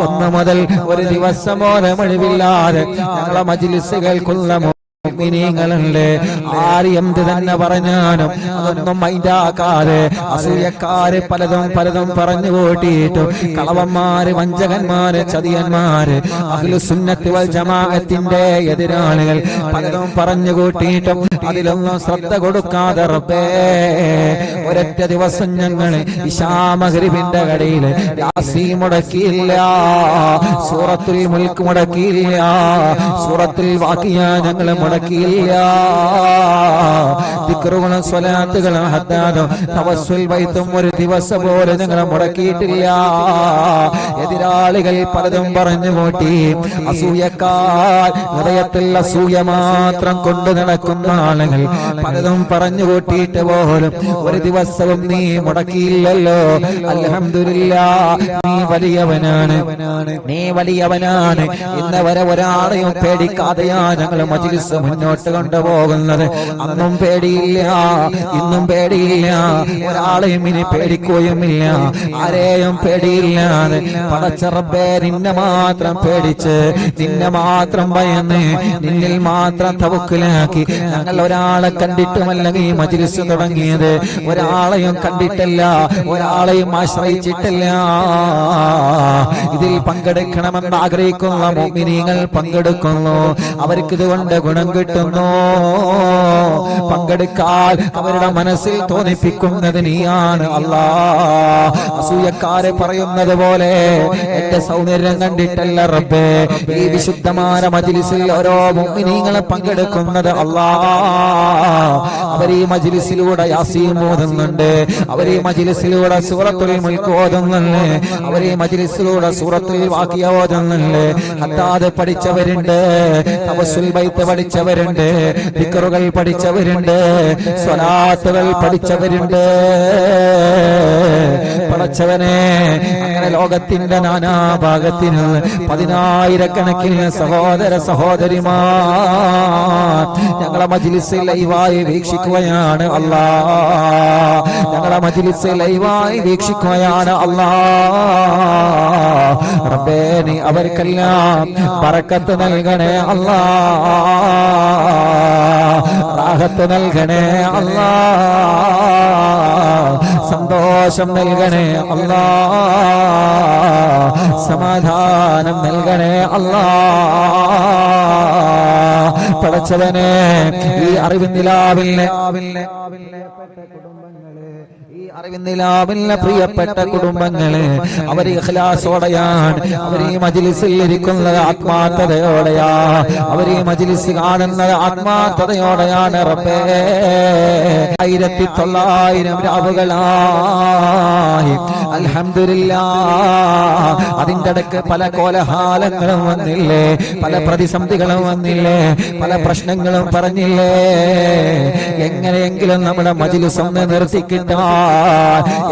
ഒന്ന് മുതൽ ഒരു ദിവസം ഓരമൊഴിവില്ലാതെ ഞങ്ങളെ മജിലിസ് കേൾക്കുന്ന മുഅ്മിനീങ്ങളുണ്ട് ആര് എന്ത് തന്നെ പറഞ്ഞാലും അതൊന്നും മൈൻഡാക്കാതെ അസൂയക്കാര് പലതും പലതും പറഞ്ഞു കൂട്ടിയിട്ടും കളവന്മാര് വഞ്ചകന്മാര് ചതിയന്മാര് അഖിലു സുന്നത്ത് വൽ ജമാഅത്തിന്റെ എതിരാളികൾ പലതും പറഞ്ഞു കൂട്ടിയിട്ടും അതിലൊന്നും ശ്രദ്ധ കൊടുക്കാതെ റബ്ബേ ഒരൊറ്റ ദിവസം ഞങ്ങൾ ഇഷാമഹരിബിന്റെ കടയിൽ യാസീ മുടക്കിയില്ല സൂറത്തിൽ മുൽക്ക് മുടക്കിയില്ല സൂറത്തുൽ വാക്കിയ ഞങ്ങൾ മുടക്കിയില്ല ദിക്റുകളും സ്വലാത്തുകളും ഹദ്ദാദും തവസ്സുൽ വൈത്തും ഒരു ദിവസം പോലെ ഞങ്ങൾ മുടക്കിയിട്ടില്ല. എതിരാളികൾ പലതും പറഞ്ഞു കൂട്ടി അസൂയക്കാർ ഹൃദയത്തിൽ അസൂയ മാത്രം കൊണ്ടു നടക്കുന്ന ആളുകൾ പലതും പറഞ്ഞു കൂട്ടിയിട്ട് പോലും ഒരു ദിവസവും നീ മുടക്കിയില്ലല്ലോ. അലഹമില്ല നീ വലിയവനാണ്. നീ വലിയവനാണ്. ഇന്നവരെ ഒരാളെയും പേടിക്കാതെയാ ഞങ്ങൾ മജിലിസ് മുന്നോട്ട് കൊണ്ടുപോകുന്നത്. അന്നും പേടിയില്ല ഇന്നും പേടിയില്ല. ഒരാളെയും ഇനി പേടിക്കുകയുമില്ല. ആരെയും പേടിയില്ലാതെ പടച്ചറബേ നിന്നെ മാത്രം പേടിച്ച് നിന്നെ മാത്രം ഭയന്ന് നിന്നിൽ മാത്രം തവക്കിലാക്കി. ഞങ്ങൾ ഒരാളെ കണ്ടിട്ടുമല്ല ഈ മജിലിസ് തുടങ്ങിയത്. ഒരാളെയും കണ്ടിട്ടല്ല ഒരാളെയും ആശ്രയിച്ചിട്ടില്ല. ഇതിൽ പങ്കെടുക്കണമെന്ന് ആഗ്രഹിക്കുന്ന മോമിനികൾ പങ്കെടുക്കുന്നു. അവർക്ക് ഇതുകൊണ്ട് ഗുണം കിട്ടുന്നു പങ്കെടുക്കാൻ അവരുടെ മനസ്സിൽ തോന്നിപ്പിക്കുന്നത് നീയാണ് അല്ലാ അസൂയക്കാരെ പറയുന്നത് പോലെ എന്റെ സൗന്ദര്യം കണ്ടിട്ടല്ല റബ്ബേ. ഈ വിശുദ്ധമായ മജിലിസിൽ ഓരോ മുഅ്മിനീങ്ങളെ പങ്കെടുക്കുന്നത് അല്ലാ അവർ ഈ മജിലിസിലൂടെ യാസീം ഓതുന്നുണ്ട്. അവർ ഈ മജിലിസിലൂടെ സൂറത്തുൽ മുൽക്ക് ഓതുന്നുണ്ട്. അവർ ഈ മജിലിസിലൂടെ സൂറത്തുൽ വാക്കിയ ഓതുന്നുണ്ട്. ഹത്താദ് പഠിച്ചവരുണ്ട് തവസ്സുൽ ബൈത്ത് പഠിച്ചവരുണ്ട് ദിക്റുകൾ പഠിച്ചവരുണ്ട് സ്വലാത്തുകൾ പഠിച്ചവരുണ്ട്. പടച്ചവനെ അങ്ങനെ ലോകത്തിന്റെ നാനാ ഭാഗത്തിന് പതിനായിരക്കണക്കിന് സഹോദര സഹോദരിമാർ ഞങ്ങളെ മജിലിസ് ലൈവായി വീക്ഷിക്കുകയാണ് അല്ലാ. ഞങ്ങളെ മജിലിസ് ലൈവായി വീക്ഷിക്കുകയാണ് അല്ലാ. റബ്ബേ നീ അവർക്കെല്ലാം പറക്കത്ത് നൽകണേ അല്ലാ. റാഹത്ത് നൽകണേ അല്ലാ. സന്തോഷം നൽകണേ അല്ലാ. സമാധാനം നൽകണേ അല്ലാ. പടച്ചവനെ ഈ അറിവിന്ദിലാവിലെ അറിവിന്ദിലാവിലെ പ്രിയപ്പെട്ട കുടുംബങ്ങളെ അവർ ഇഖ്ലാസോടെയാണ്. അവർ ഈ മജിലിസിൽ ഇരിക്കുന്നത് ആത്മാർത്ഥതയോടെയാ. അവർ ഈ മജിലിസ് കാണുന്നത് ആത്മാർത്ഥതയോടെയാണ് റബ്ബേ. ആയിരത്തി തൊള്ളായിരം രാവുകളായി. അലഹമില്ല അതിന്റെ ഇടയ്ക്ക് പല കോലഹാലങ്ങളും വന്നില്ലേ? പല പ്രതിസന്ധികളും വന്നില്ലേ? പല പ്രശ്നങ്ങളും പറഞ്ഞില്ലേ? എങ്ങനെയെങ്കിലും നമ്മുടെ മജിലിസ് ഒന്ന് നിർത്തിക്കിട്ടാ.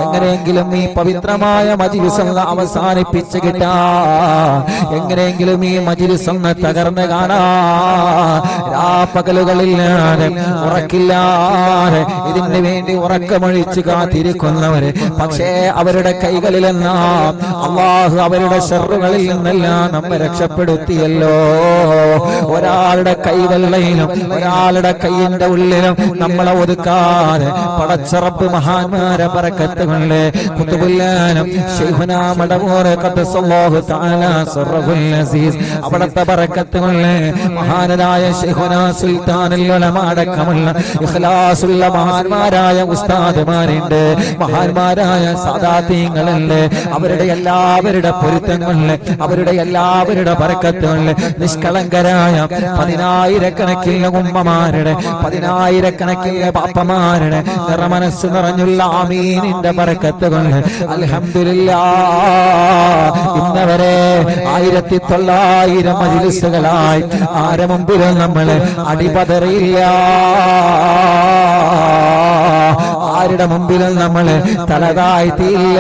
എങ്ങനെയെങ്കിലും ഈ പവിത്രമായ മജിലിസ് ഒന്ന് അവസാനിപ്പിച്ച് കിട്ടാ. എങ്ങനെയെങ്കിലും ഈ മജിലിസ് തകർന്നു കാണാ. രാപ്പകലുകളില്ലാതെ ഉറക്കില്ലാതെ ഇതിന് വേണ്ടി ഉറക്കമൊഴിച്ച് കാത്തിരിക്കുന്നവര്. പക്ഷേ അവരുടെ കൈകളിലെല്ലാം അള്ളാഹു അവരുടെ ഷെറുകളിൽ നിന്നെല്ലാം നമ്മെ രക്ഷപ്പെടുത്തിയല്ലോ. ഒരാളുടെ കൈവെള്ളയിലും ഒരാളുടെ കൈയിന്റെ ഉള്ളിലും നമ്മളെ ഒതുക്കാതെ പടച്ചറപ്പ് മഹാന്മാരെ തആല അസീസ്. മഹാനായ സുൽത്താനുൽ മഹാന്മാരായ ഉസ്താദുമാരുണ്ട്. മഹാന്മാരായ സാദാത്യങ്ങളുണ്ട് അവരുടെ എല്ലാവരുടെ പൊരുത്തങ്ങളിൽ അവരുടെ എല്ലാവരുടെ പറക്കത്തുകളിൽ നിഷ്കളങ്കരായ പതിനായിരക്കണക്കിന് ഉമ്മമാരുടെ പതിനായിരക്കണക്കിന് പാപ്പമാരുടെ നിറമനസ് നിറഞ്ഞുള്ള ആമീനിന്റെ പറക്കത്തുകൊണ്ട് അലഹമില്ല ഇന്നവരെ ആയിരത്തി തൊള്ളായിരം മജിലിസുകളായി ആരെ മുമ്പിലും നമ്മൾ അടിപതറിയില്ല. ആരുടെ മുമ്പിലും നമ്മൾ തലതായിട്ടില്ല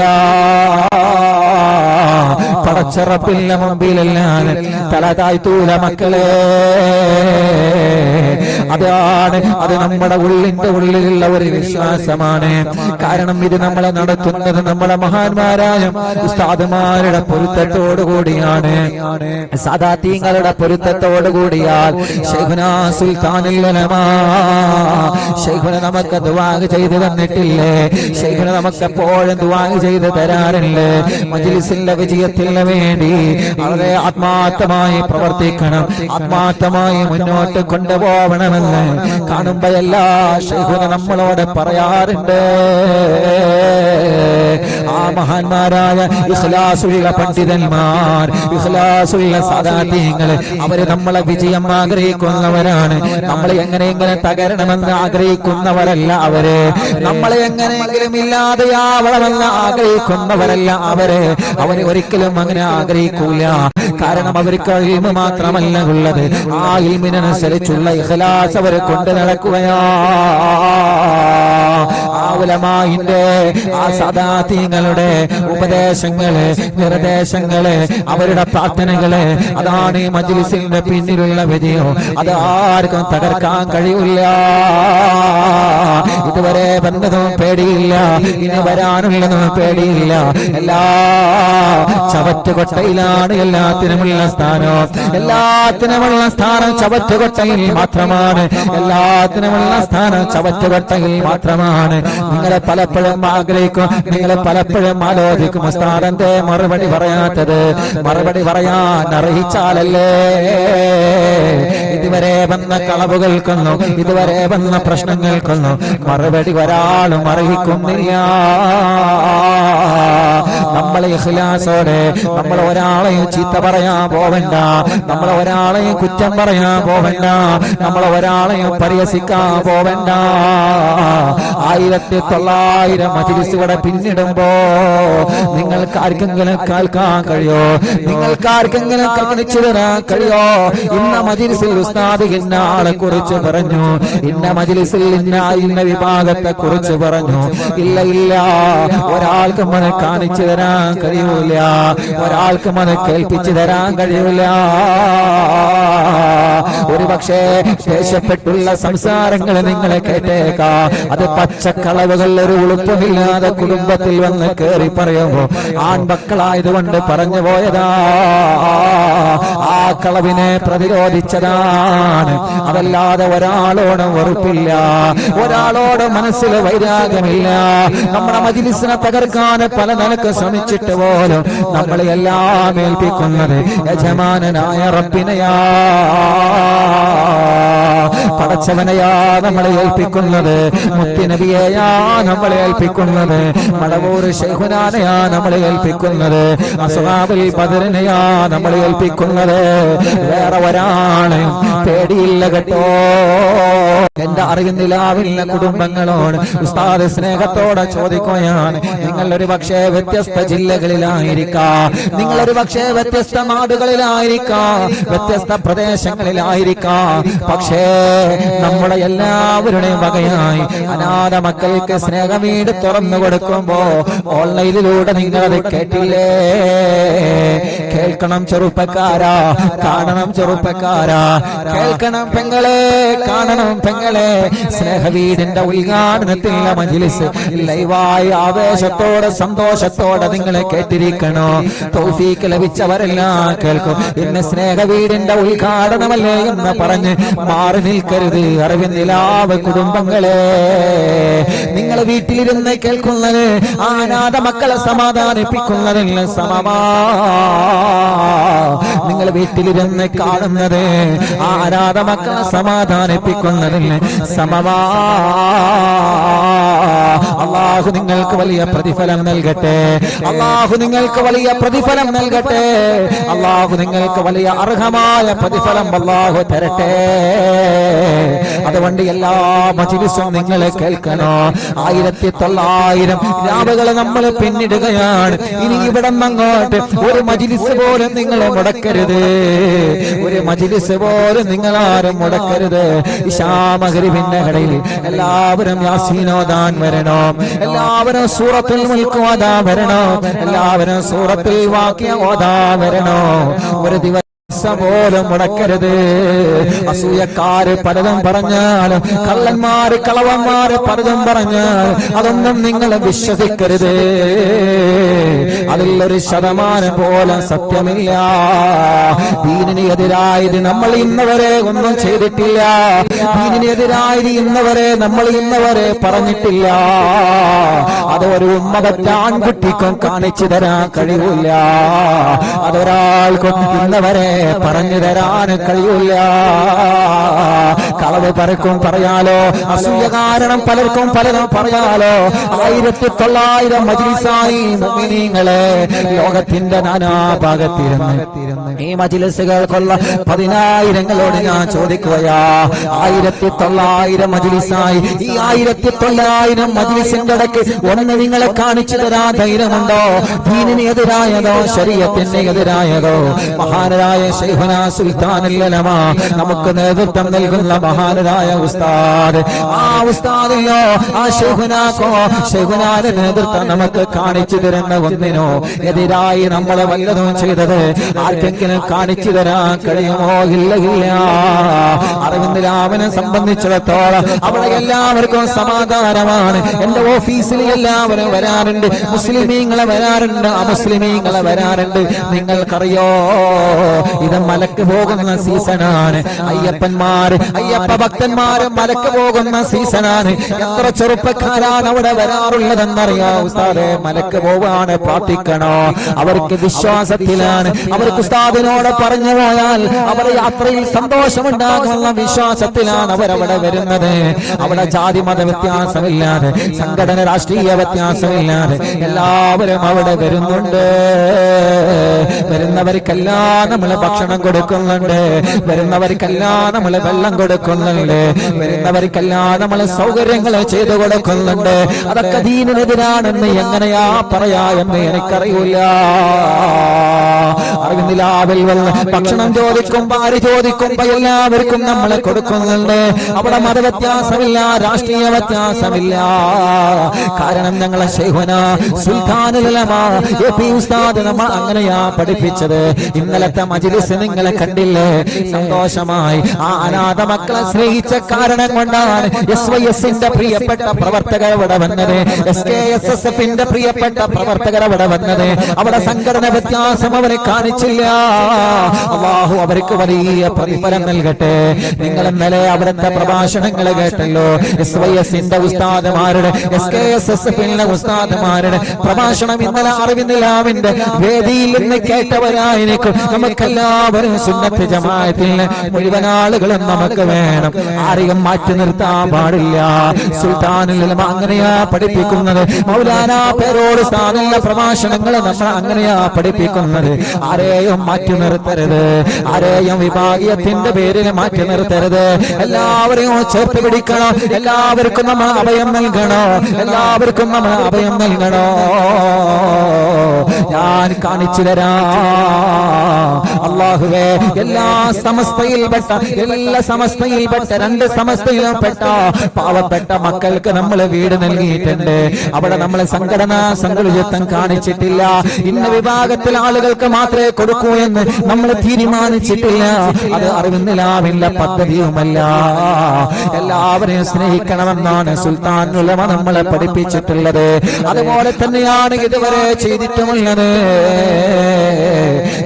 പടച്ചറപ്പിന്റെ മുമ്പിലെല്ലാം തലതായി തൂല മക്കളെ. അതാണ്. അത് നമ്മുടെ ഉള്ളിന്റെ ഉള്ളിലുള്ള ഒരു വിശ്വാസമാണ്. കാരണം ഇത് നമ്മളെ നടത്തുന്നത് നമ്മളെ മഹാന്മാരായ ഉസ്താദുമാരുടെ പൊരുത്തത്തോടു കൂടിയാണ്. സാദാത്യങ്ങളുടെ പൊരുത്തത്തോടു കൂടിയാൽ ശൈഖുന നമുക്ക് ദുവാഗ് ചെയ്തു തന്നിട്ടില്ലേ? ശൈഖുന നമുക്ക് എപ്പോഴും ദുവാഗ് ചെയ്ത് തരാറില്ലേ മജിലിസിന്റെ വിജയത്തിന് വേണ്ടി വളരെ ആത്മാർത്ഥമായി പ്രവർത്തിക്കണം. ആത്മാർത്ഥമായി മുന്നോട്ട് കൊണ്ടുപോകണമെന്ന് കാണുമ്പോ എല്ലാ ശൈഹുന നമ്മളോട് പറയാറുണ്ട്. മഹാന്മാരായ ഇഖ്ലാസുള്ള പണ്ഡിതന്മാർ ഇഖ്ലാസുള്ള സദാത്യങ്ങൾ അവർ നമ്മളെ വിജയം ആഗ്രഹിക്കുന്നവരാണ്. നമ്മളെ എങ്ങനെയെങ്കിലും തകരണമെന്ന് ആഗ്രഹിക്കുന്നവരല്ല അവർ. നമ്മളെ എങ്ങനെയെങ്കിലും ഇല്ലാതെയാവണമെന്ന് ആഗ്രഹിക്കുന്നവരല്ല അവർ. അവർ ഒരിക്കലും അങ്ങനെ ആഗ്രഹിക്കൂല. കാരണം അവർക്ക് ഇൽമ മാത്രമല്ല ഉള്ളത്. ആ ഇൽമിനനുസരിച്ചുള്ള ഇഖ്ലാസ് അവരെ കൊണ്ട് നടക്കുകയാ. ആ ഉലമായിന്റെ ആ സദാതീങ്ങളുടെ ഉപദേശങ്ങൾ നിർദ്ദേശങ്ങൾ അവരുടെ പ്രാർത്ഥനകൾ അതാണ് ഈ മജ്ലിസിന്റെ പിന്നിലുള്ള വിജയം. അത് ആർക്കും തകർക്കാൻ കഴിയില്ല. ഇതുവരെ വന്നതും പേടിയില്ല. ഇനി വരാനുള്ളതും പേടിയില്ല. എല്ലാ ചവറ്റുകൊട്ടയിലാണ് എല്ലാത്തിനുമുള്ള സ്ഥാനം. എല്ലാത്തിനുമുള്ള സ്ഥാനം ചവറ്റുകൊട്ടയിൽ മാത്രമാണ്. എല്ലാത്തിനുമുള്ള സ്ഥാനം ചവറ്റുകൊട്ടയിൽ മാത്രമാണ്. നിങ്ങളെ പലപ്പോഴും ആഗ്രഹിക്കും. നിങ്ങളെ പലപ്പോഴും ആലോചിക്കും. ഉസ്താദന്റെ മറുപടി പറയാത്തത് മറുപടി പറയാൻ അറിയിച്ചാലല്ലേ ഇതുവരെ വന്ന കളവുകൾക്കൊന്നും ഇതുവരെ വന്ന പ്രശ്നങ്ങൾക്കൊന്നും മറുപടി ഒരാളും അർഹിക്കുന്നില്ല. നമ്മൾ ഇഖ്ലാസോടെ നമ്മൾ ഒരാളെയും ചീത്ത പറയാൻ പോവണ്ട. നമ്മൾ ഒരാളെയും കുറ്റം പറയാൻ പോവണ്ട. നമ്മൾ ഒരാളെയും പരിഹസിക്കാൻ പോവണ്ട. ആയിരത്തി തൊള്ളായിരം മജിലിസുകളെ പിന്നിടുമ്പോ നിങ്ങൾക്ക് ആർക്കെങ്കിലും കേൾക്കാൻ കഴിയോ? നിങ്ങൾക്ക് ആർക്കെങ്കിലും കാണിച്ചു തരാൻ കഴിയോ? ഇന്ന മജിലിസിൽ ഉസ്താദ് ഇന്ന കുറിച്ച് പറഞ്ഞു. ഇന്ന മജിലിസിൽ ഇന്ന ഇന്ന വിഭാഗത്തെ കുറിച്ച് പറഞ്ഞു. ഇല്ല ഇല്ല. ഒരാൾക്ക് മന കാണിച്ചു തരാൻ കഴിയൂല. ഒരാൾക്ക് മന കേൾപ്പിച്ചു തരാൻ കഴിയൂല. ഒരു പക്ഷേ ശേഷപ്പെട്ടുള്ള സംസാരങ്ങൾ നിങ്ങളെ കേട്ടേക്കാം. അത് പച്ചക്കളവുകൾ ഒരു ഉളുപ്പമില്ലാതെ കുടുംബത്തിൽ വന്ന് കയറി പറയുമ്പോ ആൺമക്കളായതുകൊണ്ട് പറഞ്ഞു പോയതാ. ആ കളവിനെ പ്രതിരോധിച്ചതാണ്. അതല്ലാതെ ഒരാളോട് വെറുപ്പില്ല. ഒരാളോട് മനസ്സിൽ വൈരാഗ്യമില്ല. നമ്മുടെ മജിലിസിനെ തകർക്കാൻ പല നിലയ്ക്ക് ശ്രമിച്ചിട്ട് പോലും നമ്മളെ എല്ലാം ഏൽപ്പിക്കുന്നത് യജമാനനായ റബ്ബിനെയാ. പടച്ചവനെയാ നമ്മളെ ഏൽപ്പിക്കുന്നത്. മുത്തിനബിയെയാ നമ്മളെ ഏൽപ്പിക്കുന്നത്. മടവൂർ ഷെയ്ഖുനാനെയാ നമ്മളെ ഏൽപ്പിക്കുന്നത്. അസുഹാബിൽ ബദറിനെയാ നമ്മളെ ഏൽപ്പിക്കുന്നത്. വേറെ ഒരാണ് പേടിയില്ല കേട്ടോ. എന്റെ അറിയുന്നില്ലാവില്ല കുടുംബങ്ങളോട് ഉസ്താദ് സ്നേഹത്തോടെ ചോദിക്കുകയാണ്. നിങ്ങൾ പക്ഷേ വ്യത്യസ്ത ജില്ലകളിലായിരിക്കാം. നിങ്ങൾ പക്ഷേ വ്യത്യസ്ത നാടുകളിലായിരിക്കാം. വ്യത്യസ്ത പ്രദേശങ്ങളിലായിരിക്കാം. പക്ഷേ നമ്മുടെ എല്ലാവരുടെയും വകയായി. അനാഥ മക്കൾക്ക് സ്നേഹവീട് തുറന്നു കൊടുക്കുമ്പോ ഓൺലൈനിലൂടെ നിങ്ങളത് കേട്ടില്ലേ? കേൾക്കണം ചെറുപ്പക്കാരാ കാണണം ചെറുപ്പക്കാരാ. കേൾക്കണം പെങ്ങളെ കാണണം പെങ്ങളെ. സ്നേഹവീടിന്റെ ഉദ്ഘാടനത്തിലുള്ള മജിലിസ് ലൈവായി ആവേശത്തോടെ സന്തോഷത്തോടെ നിങ്ങളെ കേട്ടിരിക്കണോ? തൗഫീക്ക് ലഭിച്ചവരെല്ലാം കേൾക്കും. ഇന്ന് സ്നേഹവീടിന്റെ ഉദ്ഘാടനമല്ലേ എന്ന് പറഞ്ഞ് മാറി നിൽക്കരുത് അറിവിന്ദിലാവ് കുടുംബങ്ങളെ. നിങ്ങൾ വീട്ടിലിരുന്ന് കേൾക്കുന്നത് ആനാഥ മക്കളെ സമാധാനിപ്പിക്കുന്നതിന് സമമാ. നിങ്ങൾ വീട്ടിലിരുന്ന് കാണുന്നത് ആരാധ മക്കളെ സമാധാനിപ്പിക്കുന്നതിന് സമമാ. അള്ളാഹു നിങ്ങൾക്ക് വലിയ പ്രതിഫലം നൽകട്ടെ. അള്ളാഹു നിങ്ങൾക്ക് വലിയ പ്രതിഫലം നൽകട്ടെ. അള്ളാഹു നിങ്ങൾക്ക് വലിയ അർഹമായ പ്രതിഫലം അള്ളാഹു തരട്ടെ. അതുകൊണ്ട് എല്ലാ മജിലിസും നിങ്ങളെ കേൾക്കണോ? ആയിരത്തി തൊള്ളായിരം രാവുകൾ നമ്മൾ പിന്നിടുകയാണ്. ഇനി ഇവിടെ അങ്ങോട്ട് ഒരു മജിലിസ് പോലും നിങ്ങളെ മുടക്കരുത്. ഒരു മജിലിസ് പോലും നിങ്ങൾ ആരും മുടക്കരുത് ഇഷാമകരിവിന്റെ കടയിൽ എല്ലാവരും യാസീനോദാൻ വരണോ. എല്ലാവരും സൂറത്തിൽ മുൽക്കോദാ വരണോ. എല്ലാവരും സൂറത്തിൽ വാക്യ ഓതാ വരണോ. ഒരു ദിവസം ദിവസം പോലും മുടക്കരുത്. അസൂയക്കാര് പലതും പറഞ്ഞാലും കള്ളന്മാര് കളവന്മാര് പലതും പറഞ്ഞാൽ അതൊന്നും നിങ്ങൾ വിശ്വസിക്കരുത്. അതിലൊരു ശതമാനം പോലും സത്യമില്ല. ദീനിനെതിരായത് നമ്മൾ ഇന്നവരെ ഒന്നും ചെയ്തിട്ടില്ല. ദീനിനെതിരായത് ഇന്നവരെ നമ്മൾ ഇന്നവരെ പറഞ്ഞിട്ടില്ല. അത് ഒരു ഉമ്മകറ്റ ആൺകുട്ടിക്കും കാണിച്ചു തരാൻ കഴിയില്ല അതൊരാൾക്കും ഇന്നവരെ പറഞ്ഞു തരാൻ കഴിയില്ല കളവ് പലർക്കും പറയാലോ അസൂയ കാരണം പലർക്കും പലരും പറയാലോ. ആയിരത്തി തൊള്ളായിരം മജിലിസായി മുഅ്മിനീങ്ങളെ ലോകത്തിന്റെ നാനാഭാഗത്തിരുന്ന്. ഈ മജിലിസുകൾക്കുള്ള പതിനായിരങ്ങളോട് ഞാൻ ചോദിക്കുകയാ. ആയിരത്തി തൊള്ളായിരം മജിലിസായി ഈ ആയിരത്തി തൊള്ളായിരം മജിലിസിന്റെ ഇടയ്ക്ക് ഒന്ന് നിങ്ങളെ കാണിച്ചു തരാ ധൈര്യമുണ്ടോ? ദീനിന് എതിരായതോ ശരീരത്തിന് എതിരായതോ മഹാനരായ നമുക്ക് നേതൃത്വം നൽകുന്ന മഹാനരായ ഉസ്താദ്. ആ ഉസ്താദിനോ ആ ശൈഖുനാക്കോ ശൈഖുനാന്റെ നേതൃത്വം നമുക്ക് കാണിച്ചു തരുന്ന ഒന്നിനോ. എതിരായി നമ്മളെ വല്ലതും ചെയ്തത് ആർക്കെങ്കിലും കാണിച്ചു തരാൻ കഴിയുമോ? ഇല്ല ഇല്ല. അറിവിന്ദ് രാമനെ സംബന്ധിച്ചിടത്തോളം അവിടെ എല്ലാവർക്കും സമാധാനമാണ്. എന്റെ ഓഫീസിൽ എല്ലാവരും വരാറുണ്ട്. മുസ്ലിമീങ്ങളെ വരാറുണ്ട് അമുസ്ലിമീങ്ങളെ വരാറുണ്ട്. നിങ്ങൾക്കറിയോ? ഇത് മലക്ക് പോകുന്ന സീസണാണ്. അയ്യപ്പന്മാര് അയ്യപ്പ ഭക്തന്മാര് മലക്ക് പോകുന്ന സീസണാണ്. എത്ര ചെറുപ്പക്കാരാണ് അവിടെ വരാറുള്ളതെന്നറിയോ. ഉസ്താദെ മലക്ക് പോവാണ്. പ്രാർത്ഥിക്കണോ? അവർക്ക് വിശ്വാസത്തിലാണ്. അവർക്ക് ഉസ്താദിനോട് പറഞ്ഞു പോയാൽ അവർ യാത്രയിൽ സന്തോഷമുണ്ടാകുന്ന വിശ്വാസത്തിലാണ് അവരവിടെ വരുന്നത്. അവിടെ ജാതി മത വ്യത്യാസമില്ലാതെ സംഘടന രാഷ്ട്രീയ വ്യത്യാസമില്ലാതെ എല്ലാവരും അവിടെ വരുന്നുണ്ട്. വരുന്നവർക്കെല്ലാം നമ്മൾ ഭക്ഷണം കൊടുക്കുന്നുണ്ട്. വരുന്നവർക്കെല്ലാം നമ്മൾ വെള്ളം കൊടുക്കുന്നുണ്ട്. വരുന്നവർക്കെല്ലാം നമ്മൾ സൗകര്യങ്ങൾ ചെയ്തു കൊടുക്കുന്നുണ്ട്. അതൊക്കെ ദീനിനെതിരാണെന്ന് എങ്ങനെയാ പറയാ എന്ന് എനിക്കറിയില്ല. അറിവിലാവിൽ വന്ന് ഭക്ഷണം ചോദിക്കുമ്പോ ആര് ചോദിക്കുമ്പോ എല്ലാവർക്കും നമ്മൾ കൊടുക്കുന്നുണ്ട്. അവിടെ മതവ്യത്യാസമില്ല രാഷ്ട്രീയ വ്യത്യാസമില്ല. കാരണം ഞങ്ങളെ ശൈഹുന സുൽത്താനുലമ ഉസ്താദ് നമ്മൾ അങ്ങനെയാ പഠിപ്പിച്ചത്. ഇന്നലത്തെ മജിലിസ് നിങ്ങളെ കണ്ടില്ലേ? സന്തോഷമായി. ആ അനാഥ മക്കളെ സ്നേഹിച്ച കാരണം കൊണ്ടാണ് എസ് വൈ എസിന്റെ പ്രിയപ്പെട്ട പ്രവർത്തകർ ഇവിടെ വന്നത്? എസ് കെ എസ് എസ് എഫിന്റെ പ്രിയപ്പെട്ട പ്രവർത്തകർ അവിടെ വന്നത്? അവിടെ സംഘടന വ്യത്യാസം അവരെ കാണിച്ചില്ല. അള്ളാഹു അവർക്ക് വലിയ പ്രതിഫലം നൽകട്ടെ. നിങ്ങൾ ഇന്നലെ അവിടുത്തെ പ്രഭാഷണങ്ങൾ കേട്ടല്ലോ. എസ് വൈ എസിന്റെ ഉസ്താദമാരുടെ എസ് കെ എസ് എസ് എഫിന്റെ ഉസ്താദമാരുടെ പ്രഭാഷണം ഇന്നലെ അറിവിന്ദിലാവിന്റെ വേദിയിൽ നിന്ന് കേട്ടവരായിരിക്കും. നമുക്കെല്ലാവരും സുന്നത്ത് ജമാഅത്തിൽ മുഴുവൻ ആളുകളും നമുക്ക് വേണം. ആരെയും മാറ്റി നിർത്താൻ പാടില്ല. സുൽത്താനിൽ അങ്ങനെയാ പഠിപ്പിക്കുന്നത്. മൗലാന പേരോട് സ്ഥാനുള്ള പ്രഭാഷണങ്ങൾ നമ്മൾ അങ്ങനെയാ പഠിപ്പിക്കുന്നത്. ആരെയും മാറ്റി നിർത്തരുത്. ആരെയും വിഭാഗീയത്തിന്റെ പേരിൽ മാറ്റി നിർത്തരുത്. എല്ലാവരെയും ചേർത്ത് പിടിക്കണം. എല്ലാവർക്കും നമ്മൾ അഭയം നൽകണോ? എല്ലാവർക്കും നമ്മൾ അഭയം നൽകണോ? ഞാൻ കാണിച്ചു തരാ. അള്ളാഹുവേ എല്ലാ സമസ്തയിൽപ്പെട്ട എല്ലാ സമസ്തയിൽപ്പെട്ട രണ്ട് സമസ്തയിൽപ്പെട്ട പാവപ്പെട്ട മക്കൾക്ക് നമ്മൾ വീട് നൽകിയിട്ടുണ്ട്. അവിടെ നമ്മൾ സംഘടനാ സങ്കുലിതത്വം കാണിച്ചിട്ടില്ല. ഇന്ന വിഭാഗത്തിൽ ആളുകൾക്ക് മാത്രമേ കൊടുക്കൂ എന്ന് നമ്മൾ തീരുമാനിച്ചിട്ടില്ല. അത് അറിവുന്നില്ല പദ്ധതിയുമല്ല. എല്ലാവരെയും സ്നേഹിക്കണമെന്നാണ് സുൽത്താൻ ഉലമ നമ്മളെ പഠിപ്പിച്ചിട്ടുള്ളത്. അതുപോലെ തന്നെയാണ് ഇതുവരെ ചെയ്തിട്ടുമുള്ളത്.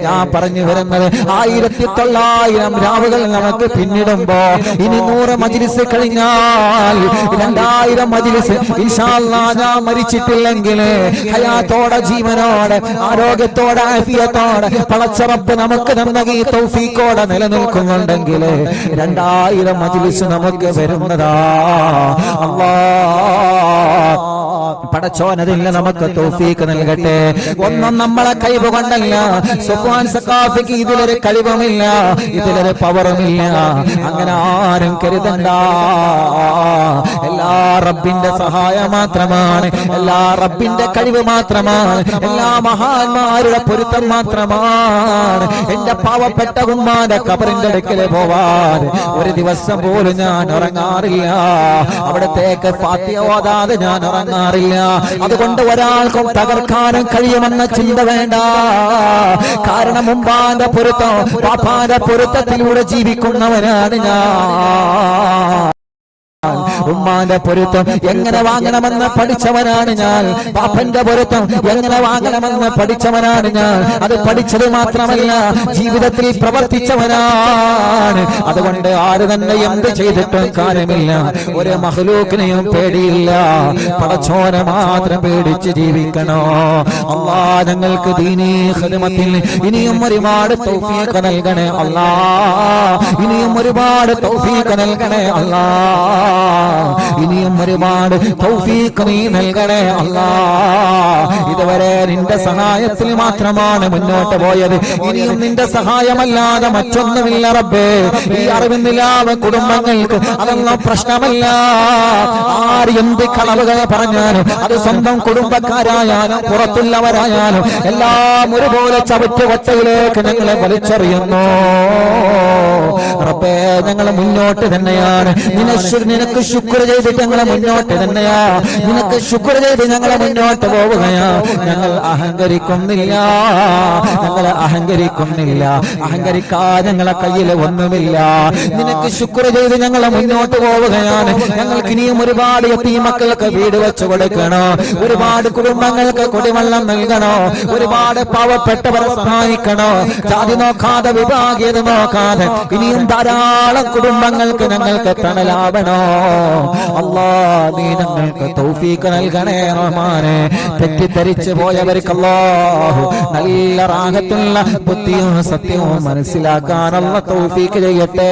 ഞാൻ പറഞ്ഞു വരുന്നത് ആയിരത്തി തൊള്ളായിരം രാവുകൾ നമുക്ക് പിന്നിടുമ്പോ ഇനി നൂറ് മജിലിസ് കഴിഞ്ഞാൽ രണ്ടായിരം മജിലിസ് ഞാൻ മരിച്ചിട്ടില്ലെങ്കിൽ ഹയാത്തോടെ ജീവനോടെ ആരോഗ്യത്തോടെ ആഫിയത്തോടെ പളച്ചറപ്പ് നമുക്ക് നന്നകി തൗഫീക്കോടെ നിലനിൽക്കുന്നുണ്ടെങ്കിൽ രണ്ടായിരം മജിലിസ് നമുക്ക് വരുന്നതാ. അല്ലാ. പടച്ചോനതില്ല നമുക്ക് തോഫീക്ക് നൽകട്ടെ. ഒന്നും നമ്മളെ കഴിവ് കൊണ്ടല്ല. സുഫാൻ സക്കാഫിക്ക് ഇതിലൊരു കഴിവുമില്ല ഇതിലൊരു പവറുമില്ല. അങ്ങനെ ആരും കരുതണ്ട. എല്ലാ റബ്ബിന്റെ സഹായം മാത്രമാണ് എല്ലാ റബ്ബിന്റെ കഴിവ് മാത്രമാണ് എല്ലാ മഹാന്മാരുടെ പൊരുത്തം മാത്രമാണ്. എന്റെ പാവപ്പെട്ട ഉമ്മാന്റെ കബറിന്റെ അടുക്കൽ പോവാൻ ഒരു ദിവസം പോലും ഞാൻ ഉറങ്ങാറില്ല. അവിടത്തേക്ക് ഫാത്തിയ ഓതാതെ ഞാൻ ഉറങ്ങാറില്ല. പാടില്ല അതുകൊണ്ട് ഒരാൾക്കും തകർക്കാനും കഴിയുമെന്ന ചിന്ത വേണ്ട. കാരണം മുമ്പാന്റെ പൊരുത്തം പാപ്പാന്റെ പൊരുത്തത്തിലൂടെ ജീവിക്കുന്നവനാണ് ഞാൻ. ഉമ്മാന്റെ പൊരുത്തം എങ്ങനെ വാങ്ങണമെന്ന് പഠിച്ചവനാണ് ഞാൻ. പാപ്പന്റെ പൊരുത്തം എങ്ങനെ വാങ്ങണമെന്ന് പഠിച്ചവനാണ് ഞാൻ. അത് പഠിച്ചത് മാത്രമല്ല ജീവിതത്തിൽ പ്രവർത്തിച്ചവനാണ്. അതുകൊണ്ട് ആര് തന്നെ എന്ത് ചെയ്തിട്ടും കാര്യമില്ല. ഒരു മഹലൂക്കിനെയും പേടിയില്ല. പടച്ചോനെ മാത്രം പേടിച്ച് ജീവിക്കണോ? അള്ളാ ഞങ്ങൾക്ക് ദീനീ ഖിദ്മത്തിൽ ഇനിയും ഒരുപാട് തൗഫീഖ് നൽകണേ അല്ലാ ഇനിയും ഒരുപാട് തൗഫീഖ് നൽകണേ അല്ലാ ഇനിയും ഒരുപാട് തൗഫീഖ് നീ നൽകണേ ഇതുവരെ നിന്റെ സഹായത്തിൽ മാത്രമാണ് മുന്നോട്ട് പോയത്. ഇനിയും നിന്റെ സഹായമല്ലാതെ മറ്റൊന്നുമില്ല റബ്ബേ. ഈ അറിവിന്നില്ലാവ കുടുംബങ്ങൾക്ക് അതൊന്നും പ്രശ്നമല്ല. ആര് എന്ത് കളവുകൾ പറഞ്ഞാലും അത് സ്വന്തം കുടുംബക്കാരായാലും പുറത്തുള്ളവരായാലും എല്ലാം ഒരുപോലെ ചവിറ്റ് ഒറ്റയിലേക്ക് ഞങ്ങളെ വലിച്ചെറിയുന്നു. റബ്ബേ ഞങ്ങൾ മുന്നോട്ട് തന്നെയാണ്. നിനക്ക് ശുക്ർ ചെയ്തിട്ട് ഞങ്ങളെ മുന്നോട്ട് തന്നെയാ നിനക്ക് ശുക്ർ ചെയ്ത് ഞങ്ങളെ മുന്നോട്ട് പോവുകയാ. ഞങ്ങൾ അഹങ്കരിക്കുന്നില്ല. ഞങ്ങൾ അഹങ്കരിക്കുന്നില്ല. അഹങ്കരിക്കാ ഞങ്ങളെ കയ്യിൽ ഒന്നുമില്ല. നിനക്ക് ശുക്ർ ചെയ്ത് ഞങ്ങളെ മുന്നോട്ട് പോവുകയാണ്. ഞങ്ങൾക്ക് ഇനിയും ഒരുപാട് എത്തി മക്കൾക്ക് വീട് വെച്ച് കൊടുക്കണോ. ഒരുപാട് കുടുംബങ്ങൾക്ക് കുടിവെള്ളം നൽകണോ. ഒരുപാട് പാവപ്പെട്ടവരെ സഹായിക്കണോ. ജാതി നോക്കാതെ വിഭാഗീയത നോക്കാതെ ഇനിയും ധാരാളം കുടുംബങ്ങൾക്ക് ഞങ്ങൾക്ക് തണലാവണോ അല്ലാ നീ ഞങ്ങൾക്ക് തൗഫീക്ക് നൽകണേ റഹ്മാനെ. തെറ്റിദ്ധരിച്ചു പോയവർക്ക് അല്ലാഹു നല്ല റാഹത്തുള്ള ബുദ്ധിയും സത്യവും മനസ്സിലാക്കാനുള്ള തൗഫീക്ക് ചെയ്യട്ടെ.